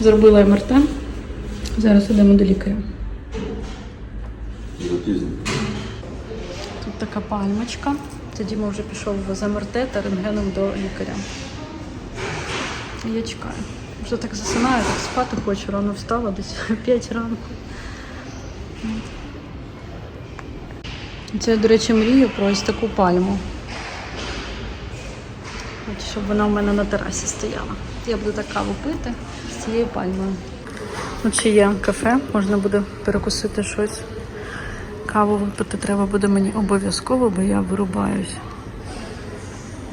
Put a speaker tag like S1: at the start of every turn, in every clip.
S1: Зробила МРТ. Зараз йдемо до лікаря. Тут така пальмочка. Тоді ми вже пішов з МРТ та рентгеном до лікаря. Я чекаю. Вже так засинаю, так спати хочу, рано встала, десь о 5 ранку. Це, до речі, мрію про ось таку пальму. Хочу, щоб вона в мене на терасі стояла. Я буду так каву пити цією пальмою. Тут ще є кафе, можна буде перекусити щось. Каву випити треба буде мені обов'язково, бо я вирубаюсь.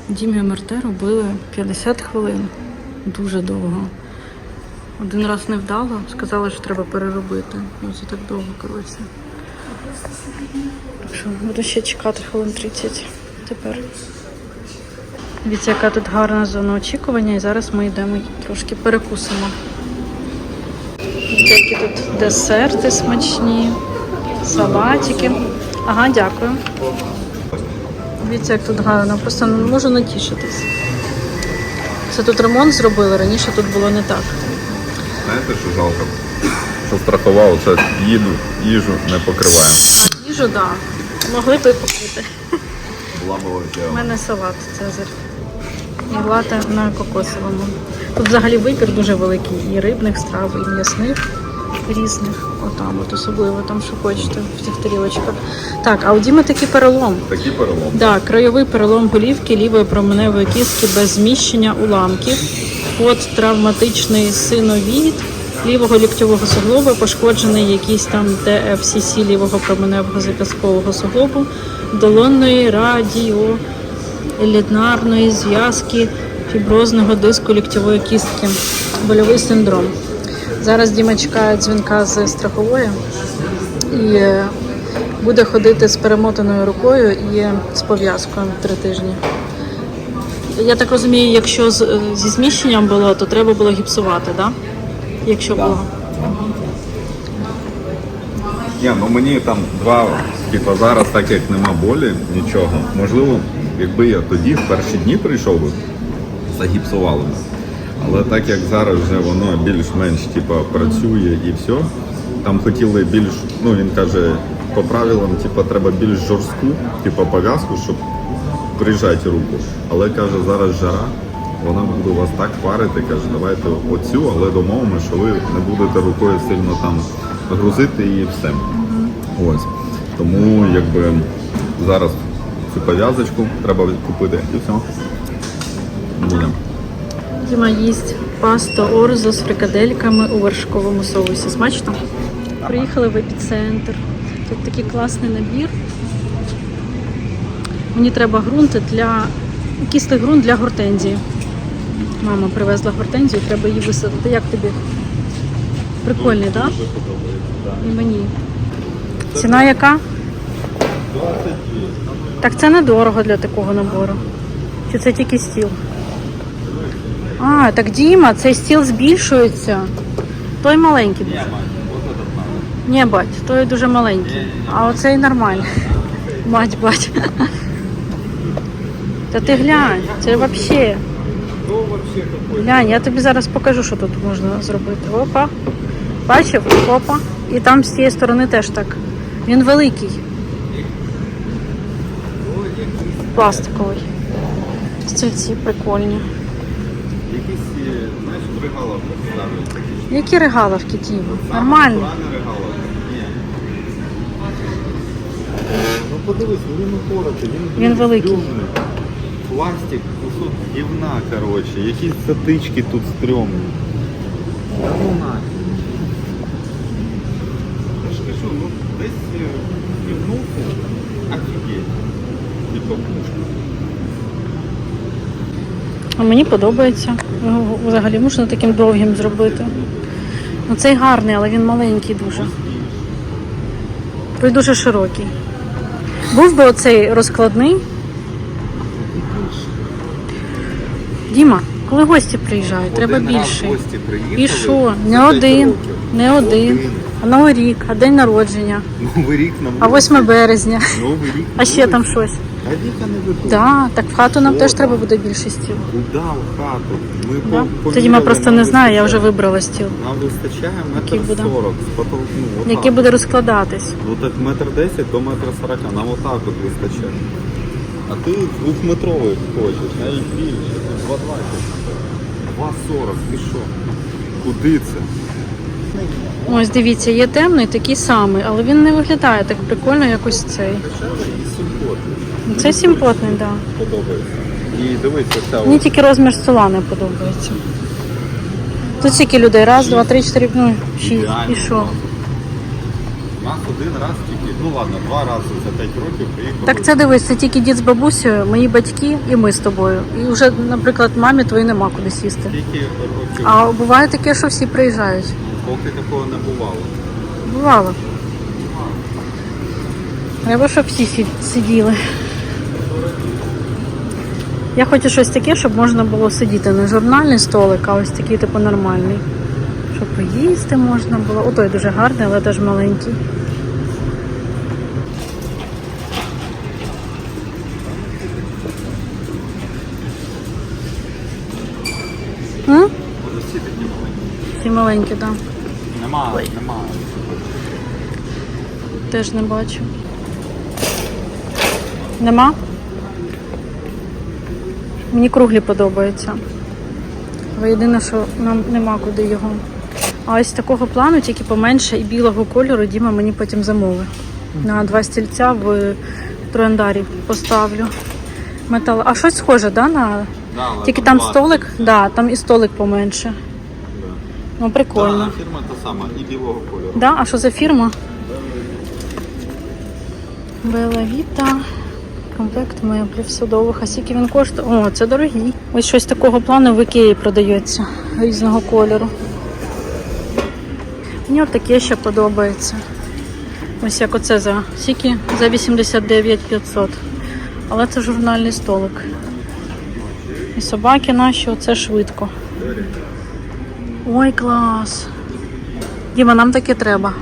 S1: Дімі МРТ робили 50 хвилин. Дуже довго. Один раз не вдало, сказали, що треба переробити. Ну, це так довго, коротше. Буду ще чекати хвилин 30 тепер. Дивіться, яка тут гарна зона очікування, і зараз ми йдемо трошки перекусимо. Дивіться, які тут десерти смачні, салатики. Ага, дякую. Дивіться, як тут гарно, просто не можу натішитись. Це тут ремонт зробили, раніше тут було не так.
S2: Знаєте, що жалко? Що страхова це їду, їжу не покриває.
S1: А їжу, так. Да. Могли б і покрити.
S2: Була була
S1: У мене салат Цезарь. І лате на кокосовому. Тут взагалі вибір дуже великий. І рибних страв, і м'ясних різних. Отам, от особливо там, що хочете в цих тарілочках. Так, а у Діми такий перелом.
S2: Такі перелом.
S1: Да, краєвий перелом голівки лівої променевої кістки без зміщення уламків, посттравматичний синовід, лівого ліктьового суглоба, пошкоджений якийсь там ТФСС лівого променевого зап'язкового суглобу, долонної радіоелітнарної зв'язки фіброзного диску ліктьової кістки, больовий синдром. Зараз Діма чекає дзвінка з страхової і е, буде ходити з перемотаною рукою і з пов'язкою три тижні. Я так розумію, якщо з, е, зі зміщенням було, то треба було гіпсувати, так? Да? Якщо було.
S2: Ні, ну мені там два, типу зараз, так як нема болі, нічого. Можливо, якби я тоді в перші дні прийшов би, загіпсували б. Але так як зараз вже воно більш-менш типу, працює і все, там хотіли більш, ну він каже, по правилам, типу, треба більш жорстку, типу, пов'язку, щоб прижати руку. Але каже, зараз жара, вона буде вас так парити, каже, давайте оцю, але домовимо, що ви не будете рукою сильно там грузити і все. Ось. Тому якби зараз цю пов'язочку треба купити і все. Будемо.
S1: Діма їсть пасту орзо з фрикадельками у вершковому соусі. Смачно? Приїхали в епіцентр. Тут такий класний набір. Мені треба ґрунт для кислий ґрунт для гортензії. Мама привезла гортензію, треба її висадити. Як тобі? Прикольний, так? Да? І мені. Ціна яка? Так це недорого для такого набору. Чи це тільки стіл? А, так Діма, цей стіл збільшується. Той маленький дуже. Ні, бать, той дуже маленький. А оцей нормальний. Мать, бать. Та ти глянь, це взагалі. Глянь, я тобі зараз покажу, що тут можна зробити. Опа. Бачив? Опа. І там з цієї сторони теж так. Він великий. Пластиковий. Стільці прикольні.
S2: Якісь, знаєш, пригаловки ставлять.
S1: Які регаловки, Діма? Нормально.
S2: Ну подивись, ну він упоротий, він,
S1: Він великий.
S2: стрьомний. Пластик, кусок гівна, коротше, якісь затички тут стрьомні. Та ну нафіг. Я ж кажу, ну десь е, офігеть.
S1: А мені подобається. Взагалі можна таким довгим зробити. Ну, цей гарний, але він маленький дуже. Той дуже широкий. Був би оцей розкладний. Діма, коли гості приїжджають, треба
S2: Один
S1: більший.
S2: гості
S1: І що? Не один.
S2: років.
S1: Не один. А Новий рік, а день народження,
S2: Новий рік на
S1: а 8 березня.
S2: Новий рік.
S1: А ще там щось.
S2: А віка не веду.
S1: Да, так в хату нам
S2: О,
S1: теж треба буде більше стіл.
S2: Куда в хату? Ми
S1: Да?
S2: по-
S1: Тоді ми
S2: поміряли,
S1: просто
S2: нам
S1: не знаю, я вже
S2: вистачає.
S1: вибрала стіл.
S2: Нам вистачає
S1: Який
S2: метр
S1: буде?
S2: сорок з потолку. Ну, отак.
S1: Який буде розкладатись.
S2: Ну так метр десять до метра сорока. Нам отак от вистачає. А ти двохметровий хочеш, навіть більше. Тут 2,20. 2,40. Ти що? Куди це?
S1: Ось дивіться, є темний, такий самий, але він не виглядає так прикольно, як ось цей.
S2: Симпотний.
S1: Це симпотний, так. Да.
S2: Подобається. І дивись, оця
S1: Мені тільки розмір стола не подобається. Тут скільки людей? Раз, два, три, чотири, ну, шість. І що?
S2: У нас один раз тільки, ну ладно, два рази за 5 років приїхали.
S1: Так це дивись, це тільки дід з бабусею, мої батьки і ми з тобою. І вже, наприклад, мамі твої нема куди сісти.
S2: Скільки років?
S1: А буває таке, що всі приїжджають.
S2: Поки такого не бувало.
S1: Бувало. Треба, щоб всі сиділи. Я хочу щось таке, щоб можна було сидіти. Не журнальний столик, а ось такий типу нормальний. Щоб поїсти можна було. О, той дуже гарний, але теж маленький. М?
S2: Маленькі.
S1: Так.
S2: Нема, нема.
S1: Теж не бачу. Нема? Мені круглі подобаються. Але єдине, що нам нема куди його. А ось такого плану, тільки поменше і білого кольору, Діма мені потім замовить. На два стільця в трояндарі поставлю. Метал. А щось схоже, да, на...
S2: Да,
S1: Тільки там столик, да, там і столик поменше.
S2: Да.
S1: Ну, прикольно.
S2: Да, фірма та сама, і білого кольору.
S1: Да? А що за фірма? Бела Віта. Комплект меблів судових. А скільки він коштує? О, це дорогий. Ось щось такого плану в Ікеї продається різного кольору. Мені от таке ще подобається. Ось як оце за скільки? За 89 500. Але це журнальний столик. І собаки наші, оце швидко. Ой, клас! Діма, нам таке треба.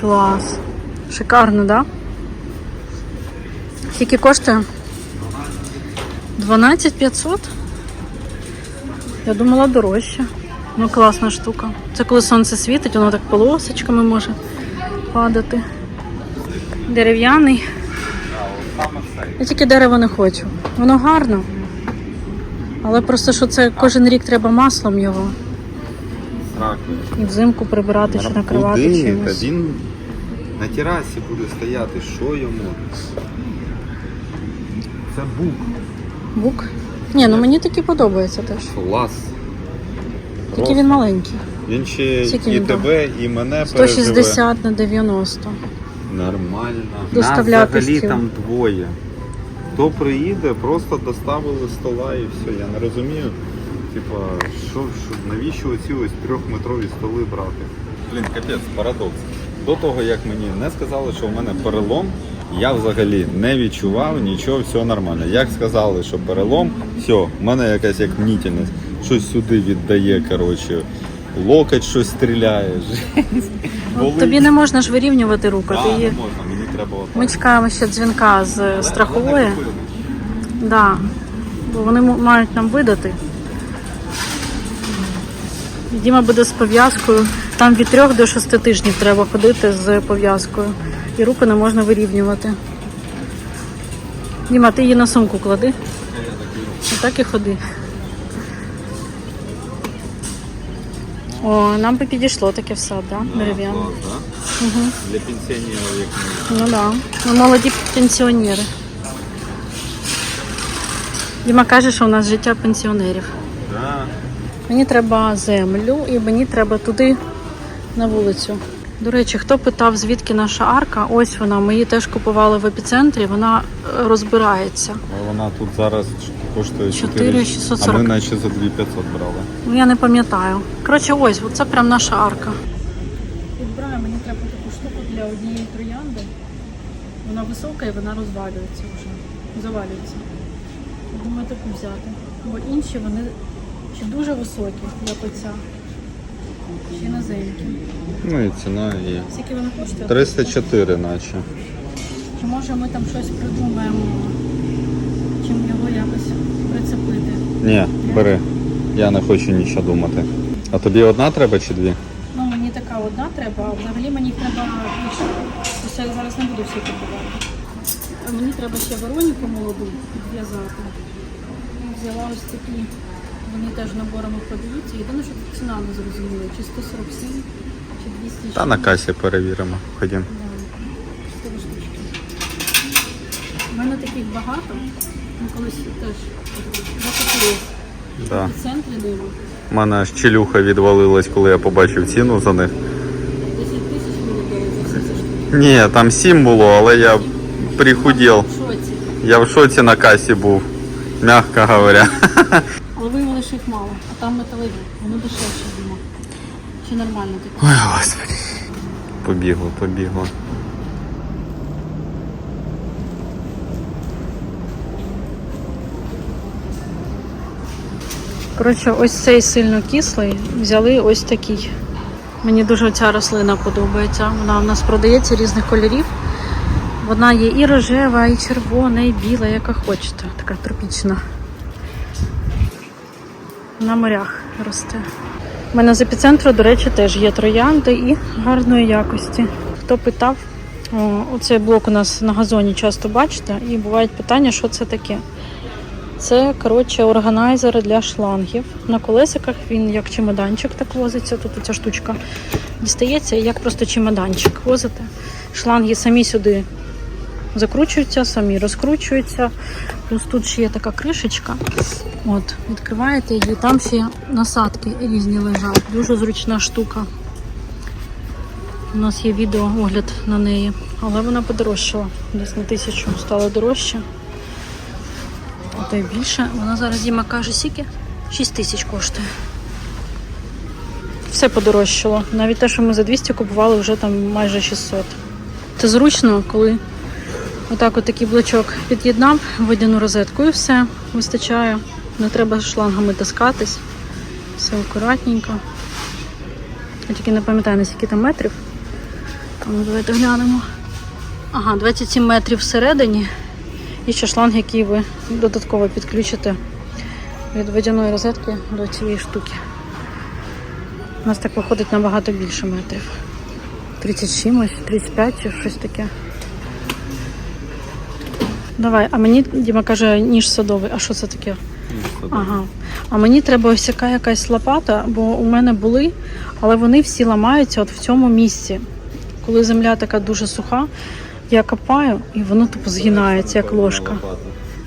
S1: Клас. Шикарно, да? Скільки коштує? 12 500? Я думала дорожче. Ну, класна штука. Це коли сонце світить, воно так полосочками може падати. Дерев'яний. Я тільки дерево не хочу. Воно гарно. Але просто що це кожен рік треба маслом його. І взимку прибирати чи накривати чимось.
S2: Та він на терасі буде стояти. Що йому? Це бук.
S1: Бук? Ні, ну мені такі подобається теж.
S2: Клас.
S1: Тільки він маленький.
S2: Він ще
S1: Скільки
S2: і
S1: він там?
S2: тебе, і мене переживе.
S1: 160 на 90.
S2: Нормально.
S1: Доставляти
S2: Нас взагалі
S1: стіл.
S2: там двоє. Хто приїде, просто доставили стола і все. Я не розумію. Типа, що, що навіщо оці ось трьохметрові столи брати? Блін, капець, парадокс. До того, як мені не сказали, що в мене перелом, я взагалі не відчував нічого, все нормально. Як сказали, що перелом, все, в мене якась як мнітельність. Щось сюди віддає, коротше, локоть щось стріляє. жесть. Болить.
S1: тобі не можна ж вирівнювати руку.
S2: Да,
S1: Ти
S2: не
S1: її...
S2: можна, мені треба отак.
S1: Ми чекаємо ще дзвінка з
S2: Але-
S1: страхової.
S2: але не купили.
S1: Да. Бо вони м- мають нам видати. Діма буде з пов'язкою. Там від 3 до 6 тижнів треба ходити з пов'язкою. І руку не можна вирівнювати. Діма, ти її на сумку клади. Отак і ходи. О, нам би підійшло таке все, да? Дерев'яне.
S2: Да? Для пенсіонерів, як ми.
S1: Ну да. Ми молоді пенсіонери. Діма каже, що у нас життя пенсіонерів.
S2: Да.
S1: Мені треба землю і мені треба туди на вулицю. До речі, хто питав, звідки наша арка? Ось вона. Ми її теж купували в епіцентрі. Вона е, розбирається.
S2: Вона тут зараз коштує
S1: 4640.
S2: А ми наче за 2500 брали.
S1: Ну я не пам'ятаю. Коротше, ось це прям наша арка. Підбираю, мені треба таку штуку для однієї троянди. Вона висока і вона розвалюється вже. Завалюється. Думаю, таку взяти. Бо інші вони чи дуже високі, як оця. Ще іноземні.
S2: Ну і ціна і.
S1: Скільки вони коштують?
S2: 304 наче.
S1: Чи може ми там щось придумаємо, чим його якось прицепити?
S2: Ні, бери. Я не хочу нічого думати. А тобі одна треба чи дві?
S1: Ну, мені така одна треба, а взагалі мені треба більше. Ось я зараз не буду всі купувати. А мені треба ще Вероніку молоду підв'язати. Взяла ось такі. Вони теж наборами продаються. Єдине, що ціна не зрозуміла. Чи 147, чи 200.
S2: Та на касі перевіримо. Ходім.
S1: У мене таких багато. Ну, колись теж захопились.
S2: Да.
S1: В центрі диво.
S2: У мене аж челюха відвалилась, коли я побачив ціну за них.
S1: 10 тисяч мені дали за всі ці штуки.
S2: Ні, там 7 було, але я прихудів.
S1: В шоці.
S2: Я в шоці на касі був, м'яко говоря.
S1: Але виявилося, що їх мало. А там металеві. Воно дешевше. Чи нормально таке?
S2: Ой, господи. Побігло, побігло.
S1: Коротше, ось цей сильно кислий. Взяли ось такий. Мені дуже ця рослина подобається. Вона в нас продається різних кольорів. Вона є і рожева, і червона, і біла, яка хочете. Така тропічна. На морях росте. У мене з епіцентру, до речі, теж є троянди і гарної якості. Хто питав, оцей блок у нас на газоні часто бачите, і бувають питання, що це таке. Це коротше органайзер для шлангів. На колесиках він як чемоданчик так возиться. Тут ця штучка дістається, як просто чемоданчик возите. Шланги самі сюди закручуються, самі розкручуються. Плюс тут ще є така кришечка. От, відкриваєте її, там ще насадки різні лежать. Дуже зручна штука. У нас є відео огляд на неї, але вона подорожчала. Десь на тисячу стало дорожче. А то й більше. Вона зараз Діма каже, скільки? 6 тисяч коштує. Все подорожчало. Навіть те, що ми за 200 купували, вже там майже 600. Це зручно, коли отак от такий блочок під'єднав, водяну розетку і все вистачає. Не треба шлангами таскатись. Все акуратненько. Я тільки не пам'ятаю, на скільки там метрів. А Ну, давайте глянемо. Ага, 27 метрів всередині. І ще шланг, який ви додатково підключите від водяної розетки до цієї штуки. У нас так виходить набагато більше метрів. 30 чимось, 35 чи щось таке. Давай, а мені Діма каже, ніж садовий. А що це таке? Ага. А мені треба ось яка якась лопата, бо у мене були, але вони всі ламаються от в цьому місці. Коли земля така дуже суха, я копаю і воно тупо згинається, як ложка.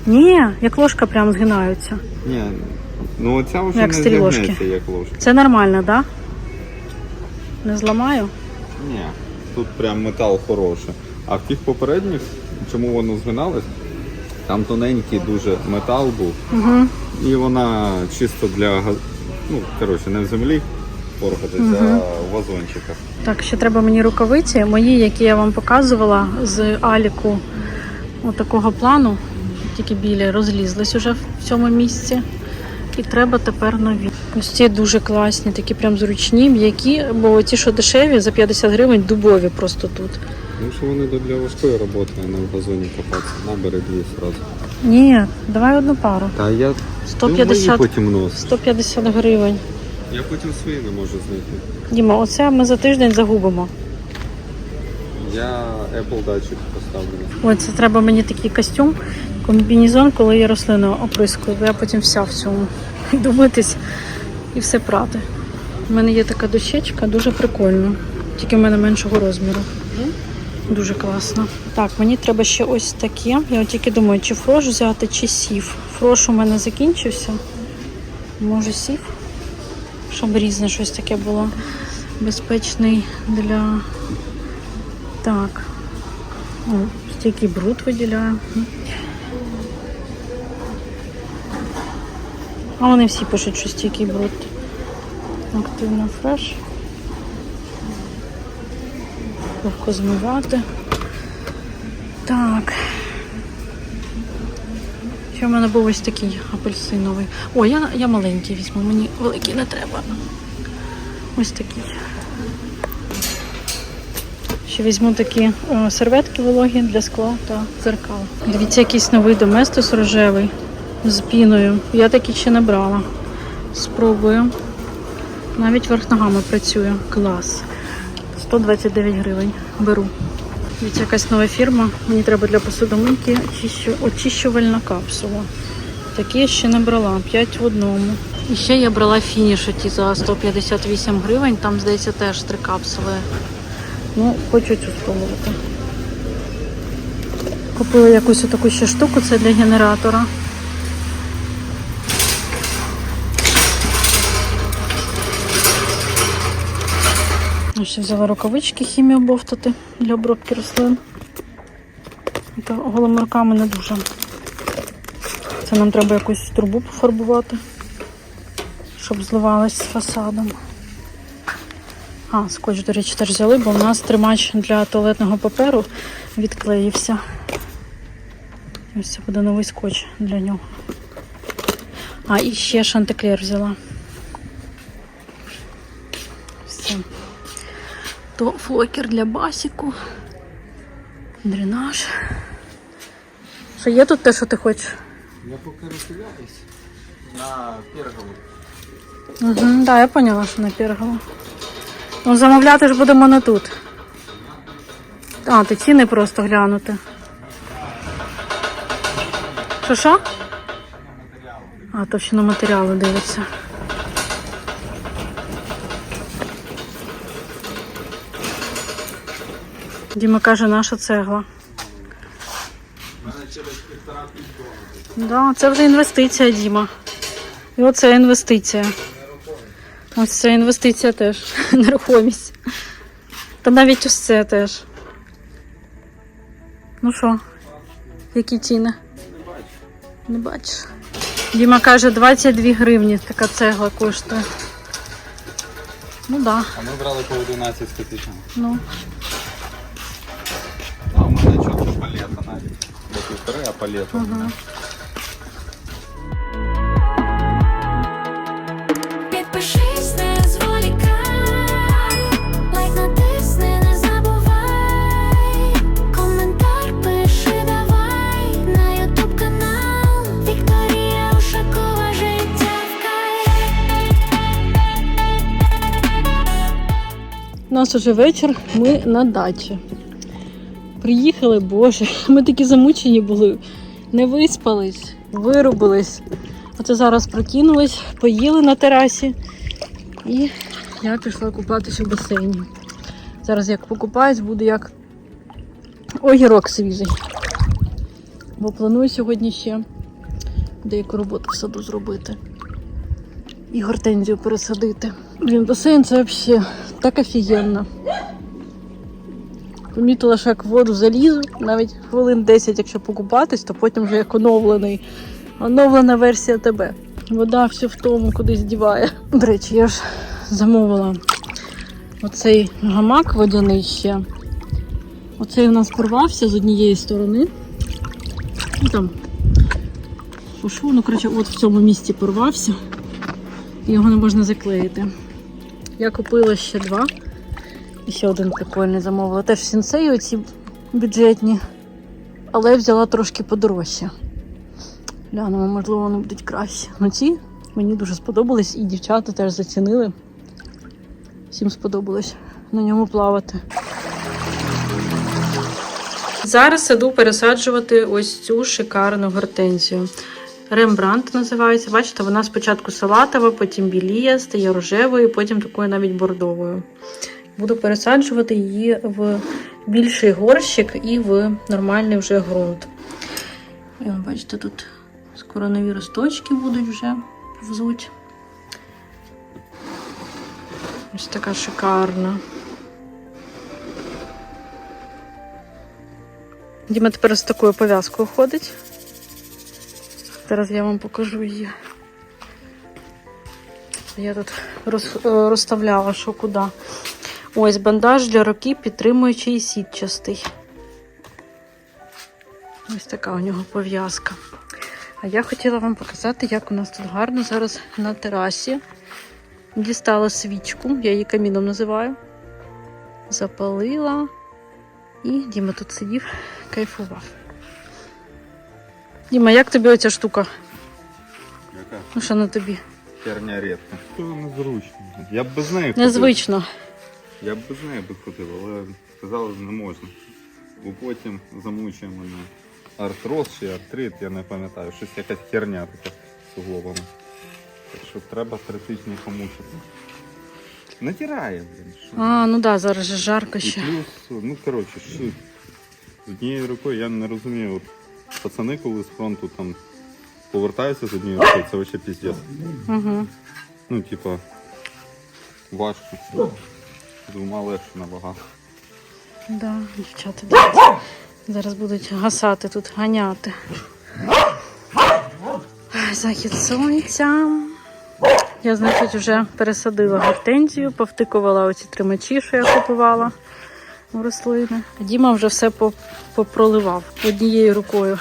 S1: Ні, як ложка прям згинаються.
S2: Ні, ну оця вже
S1: Як
S2: не зігнеться, як ложка.
S1: Це нормально, так? Да? Не зламаю?
S2: Ні, тут прям метал хороший. А в тих попередніх, чому воно згиналось, там тоненький дуже метал був.
S1: Угу.
S2: І вона чисто для ну, коротше, не в землі порхатись, а в вазончиках.
S1: Так, ще треба мені рукавиці. Мої, які я вам показувала з Аліку такого плану, тільки білі, розлізлись уже в цьому місці. І треба тепер нові. Ось ці дуже класні, такі прям зручні, м'які, бо ті, що дешеві, за 50 гривень дубові просто тут.
S2: Ну що вони для важкої роботи, а не в газоні копатися. Набери дві одразу.
S1: Ні, давай одну пару.
S2: Та я
S1: 150.
S2: Ну, потім нос.
S1: 150 гривень.
S2: Я потім свої не можу знайти.
S1: Діма, оце ми за тиждень загубимо.
S2: Я Apple датчик поставлю.
S1: Ой, це треба мені такий костюм, комбінезон, коли я рослину оприскую, бо я потім вся в цьому. Йду і все прати. У мене є така дощечка, дуже прикольно. Тільки в мене меншого розміру. Дуже класно. Так, мені треба ще ось таке. Я тільки думаю, чи фрош взяти, чи сів. Фрош у мене закінчився. Може сів? Щоб різне щось таке було. Безпечний для. Так. О, стільки бруд виділяє. А вони всі пишуть, що стільки бруд. Активно фреш. Легко змивати. Так. Ще в мене був ось такий апельсиновий. О, я, я маленький візьму, мені великий не треба. Ось такий. Ще візьму такі е, серветки вологі для скла та дзеркал. Дивіться, якийсь новий доместос рожевий з піною. Я такий ще не брала. Спробую. Навіть верх ногами працює. Клас. 129 гривень. Беру. Дивіться, якась нова фірма. Мені треба для посудомийки очищувальна капсула. Такі я ще не брала. 5 в одному. І ще я брала фініш ті за 158 гривень. Там, здається, теж три капсули. Ну, хочу цю спробувати. Купила якусь таку ще штуку, це для генератора. Ще взяла рукавички хімію бовтати для обробки рослин. Та голими руками не дуже. Це нам треба якусь трубу пофарбувати, щоб зливалась з фасадом. А, скотч, до речі, теж взяли, бо в нас тримач для туалетного паперу відклеївся. Ось це буде новий скотч для нього. А, і ще шантеклер взяла. Все. То флокер для басіку. Дренаж. Що є тут те, що ти хочеш?
S3: Я поки розстріляюсь на пергову.
S1: Угу, да, я поняла, що на Пергало. Ну, замовляти ж будемо не тут. А, ти ціни просто глянути. Що що? А, товщину матеріалу дивиться. Діма каже, наша цегла. Да, це вже інвестиція, Діма. І оце інвестиція. Ось це інвестиція теж. Нерухомість. Та навіть ось це теж. Ну що, які ціни? Не бачиш. Діма каже, 22 гривні така цегла коштує. Ну так, да.
S3: А ми брали по 11 з
S1: ну.
S2: А палета.
S1: Ага.
S4: Підпишись, не зволікай, лайк натисни, не забувай, коментар пиши давай на ютуб канал Вікторія Ушакова життя в.
S1: У нас уже вечір, ми на дачі. Приїхали, боже, ми такі замучені були, не виспались, вирубились. Оце зараз прокинулись, поїли на терасі. І я пішла купатися в басейні. Зараз як покупаюсь, буду як огірок свіжий. Бо планую сьогодні ще деяку роботу в саду зробити. І гортензію пересадити. Блін, басейн це взагалі так офігенно. Помітила, що як в воду залізу, навіть хвилин 10, якщо покупатись, то потім вже як оновлений. Оновлена версія тебе. Вода всю в тому кудись діває. До речі, я ж замовила оцей гамак водяний ще. Оцей у нас порвався з однієї сторони. Ну там пошу, ну коротше, от в цьому місці порвався. І його не можна заклеїти. Я купила ще два. Ще один прикольний замовила. Теж сінсеї оці бюджетні. Але я взяла трошки подорожче. Глянемо, можливо, вони будуть кращі. Ну ці мені дуже сподобались, і дівчата теж зацінили. Всім сподобалось на ньому плавати. Зараз іду пересаджувати ось цю шикарну гортензію. Рембрандт називається. Бачите, вона спочатку салатова, потім біліє, стає рожевою, потім такою навіть бордовою. Буду пересаджувати її в більший горщик і в нормальний вже ґрунт. І, бачите, тут скоро нові росточки будуть вже взуть. Ось така шикарна. Діма тепер з такою пов'язкою ходить. Зараз я вам покажу її. Я тут е, розставляла, що куди. Ось бандаж для руки, підтримуючий і сітчастий. Ось така у нього пов'язка. А я хотіла вам показати, як у нас тут гарно зараз на терасі. Дістала свічку, я її каміном називаю. Запалила. І Діма тут сидів, кайфував. Діма, як тобі оця штука?
S2: Яка
S1: Ну що на тобі?
S2: херня рідка. Незручно. Я б без неї ходив. Я б без неї би ходив, але сказали, не можна. Бо потім замучує мене артроз чи артрит, я не пам'ятаю, щось якась херня така з суглобами. Так що треба три тижні помучитися. Натирає, блін. що.
S1: А, ну да, зараз же жарко
S2: І
S1: ще.
S2: плюс, ну коротше, що з однією рукою я не розумію. От, пацани, коли з фронту там повертаються з однією рукою, це взагалі піздець.
S1: Угу.
S2: Ну, типа, важко. Двома легше набагато.
S1: Да, дівчата, дивіться. Зараз будуть гасати тут, ганяти. Захід сонця. Я, значить, вже пересадила гортензію, повтикувала оці тримачі, що я купувала у рослини. Діма вже все попроливав однією рукою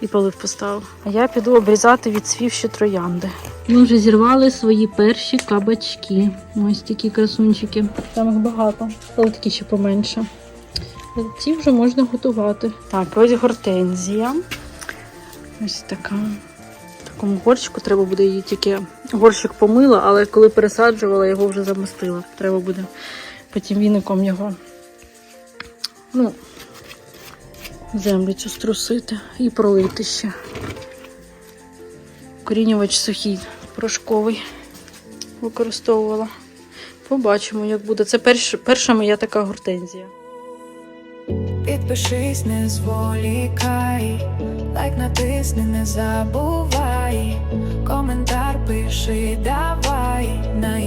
S1: і полив поставив. А я піду обрізати відсвівші троянди. Ми вже зірвали свої перші кабачки. Ось такі красунчики. Там їх багато, але такі ще поменше. Ці вже можна готувати. Так, ось гортензія. Ось така. В такому горщику треба буде її тільки горщик помила, але коли пересаджувала, його вже замостила. Треба буде потім віником його. Ну, землю цю струсити і пролити ще. Корінювач сухий, порошковий використовувала. Побачимо, як буде. Це перш, перша моя така гортензія.
S5: Підпишись, не зволікай, лайк натисни, не забувай, коментар пиши, давай на